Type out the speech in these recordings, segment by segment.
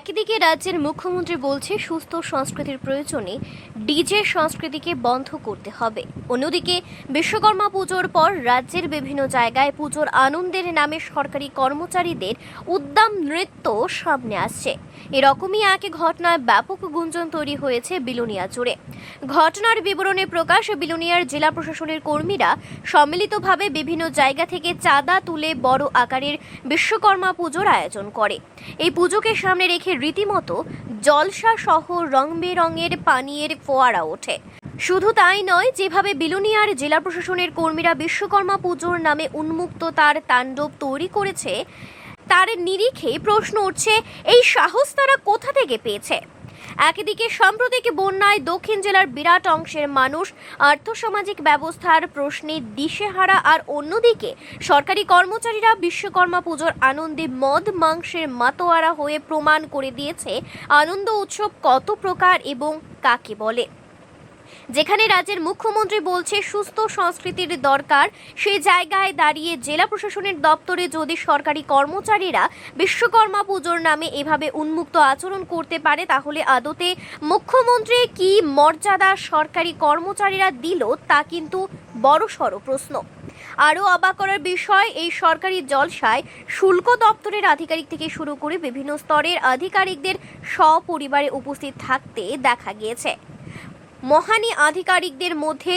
একদিকে রাজ্যের মুখ্যমন্ত্রী বলছে সুস্থ সংস্কৃতির প্রয়োজনে ডিজে সংস্কৃতিকে বন্ধ করতে হবে। অন্যদিকে বিশ্বকর্মা পুজোর পর রাজ্যের বিভিন্ন জায়গায় পুজোর আনন্দের নামে সরকারি কর্মচারীদের উদ্দাম নৃত্য সামনে আসছে। এরকমই এক ঘটনায় ব্যাপক গুঞ্জন তৈরি হয়েছে বিলুনিয়া জুড়ে। ঘটনার বিবরণে প্রকাশ, বিলুনিয়ার জেলা প্রশাসনের কর্মীরা সম্মিলিতভাবে বিভিন্ন জায়গা থেকে চাঁদা তুলে বড় আকারের বিশ্বকর্মা পুজোর আয়োজন করে। এই পুজোকে সামনে রেখে রীতিমতো জলসা সহ রং বেরঙের পানীয়ের ফোয়ারা ওঠে। শুধু তাই নয়, যেভাবে বিলুনিয়ার জেলা প্রশাসনের কর্মীরা বিশ্বকর্মা পুজোর নামে উন্মুক্ত তার তাণ্ডব তৈরি করেছে, তার নিরিখে প্রশ্ন উঠছে, এই সাহস তারা কোথা থেকে পেয়েছে? একদিকে সাম্প্রতিক বন্যায় দক্ষিণ জেলার বিরাট অংশের মানুষ, আর্থসামাজিক ব্যবস্থার প্রশ্নে দিশেহারা, আর অন্যদিকে সরকারি কর্মচারীরা বিশ্বকর্মা পুজোর আনন্দে মদ, মাংসের মাতোয়ারা হয়ে প্রমাণ করে দিয়েছে আনন্দ উৎসব কত প্রকার এবং কাকে বলে। যেখানে রাজ্যের মুখ্যমন্ত্রী বলছে, সুস্থ সংস্কৃতির দরকার। সেই জায়গায় দাঁড়িয়ে জেলা প্রশাসনের দপ্তরে যদি সরকারি কর্মচারীরা বিশ্বকর্মা পুজোর নামে এভাবে উন্মুক্ত আচরণ করতে পারে, তাহলে আদতে মুখ্যমন্ত্রী কি মর্যাদা সরকারি কর্মচারীরা দিল, তা কিন্তু বড়সড় প্রশ্ন। আরও অবাক করার বিষয়, এই সরকারি জলসায় শুল্ক দপ্তরের আধিকারিক থেকে শুরু করে বিভিন্ন স্তরের আধিকারিকদের সপরিবারে উপস্থিত থাকতে দেখা গিয়েছে। মহানী আধিকারিকদের মধ্যে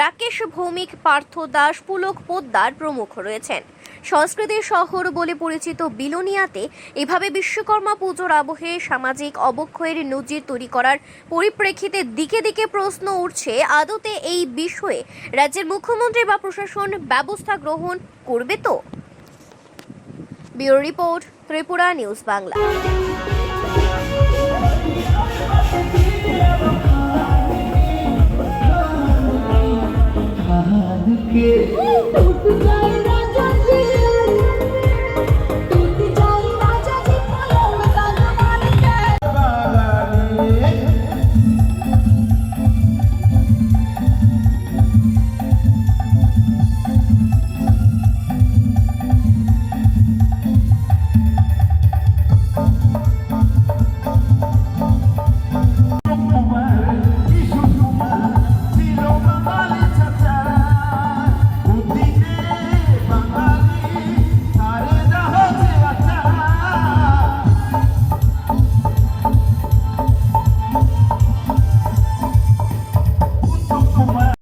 রাকেশ ভৌমিক, পার্থ দাস, পুলক পোদ্দার প্রমুখ রয়েছেন। সংস্কৃতির শহর বলে পরিচিত বিলোনিয়াতে এভাবে বিশ্বকর্মা পুজোর আবহে সামাজিক অবক্ষয়ের নজির তৈরি করার পরিপ্রেক্ষিতে দিকে দিকে প্রশ্ন উঠছে, আদতে এই বিষয়ে রাজ্যের মুখ্যমন্ত্রী বা প্রশাসন ব্যবস্থা গ্রহণ করবে তো? Bureau report, Tripura news Bangla. എനിക്ക്